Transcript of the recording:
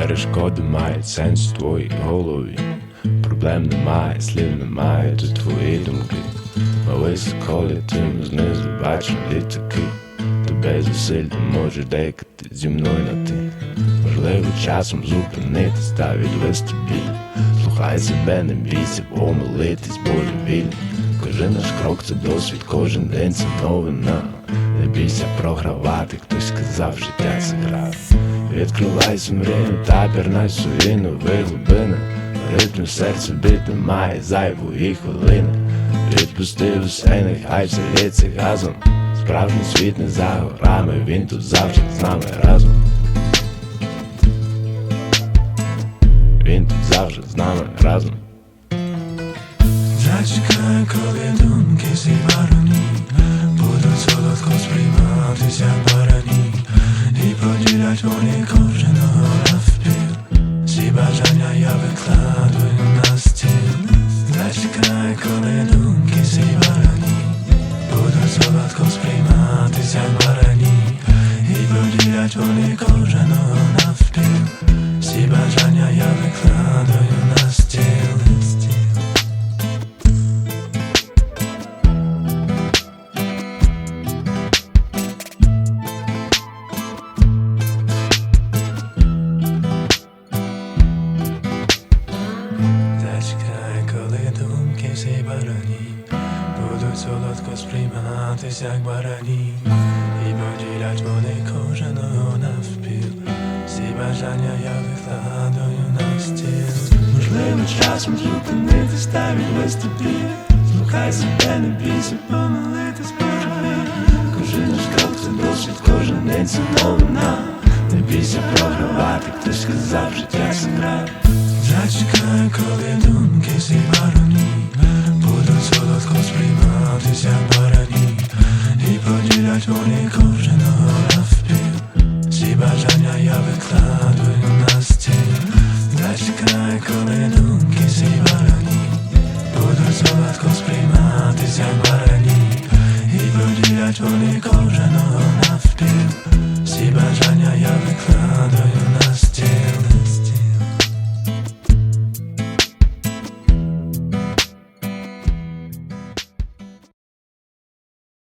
перешкоди мають сенс в твоїй голові. Проблем немає, слів немає, тут твої думки. Малий колі тим знизу бачу літаки. Тебе зусиль може декати зі мною на ти. Можливо, часом зупинитись та відвести біль. Слухай себе, не бійся, помилитись божевільно. Кожен наш крок це досвід, кожен день це новина. Не бійся програвати, хтось сказав, життя це гра. Відкривайся мрію та пірнай в свої нові глибини. Ритм серця бити має зайвої хвилини. Відпусти усе, нехай все лється газом. Справжній світ не за горами, він тут завжди з нами разом. Він тут завжди з нами разом. Зачекай, коли думки зібрані Будуть солодко сприйматися Всі бажання я викладую на стіл. Зачекай, коли думки зібрані Будуть солодко сприйматися як барані. І поділять вони кожного навпіл. Всі бажання Будуть солодко сприйматися як барані І поділять вони кожного навпіл Всі бажання я викладаю на стіл Можливо, часом зупинитись та відвести біль Слухай себе, не бійся, помилитись бажання Кожен наш крок це досвід, кожен день це Не бійся програвати, хтось сказав, життя це гра Зачекай, коли думки всі поділять вони кожного навпіл Всі бажання я викладую на стіл Зачекай, коли думки всі барані Будуть солодко сприйматися як барані І поділять вони кожного навпіл Всі бажання я викладаю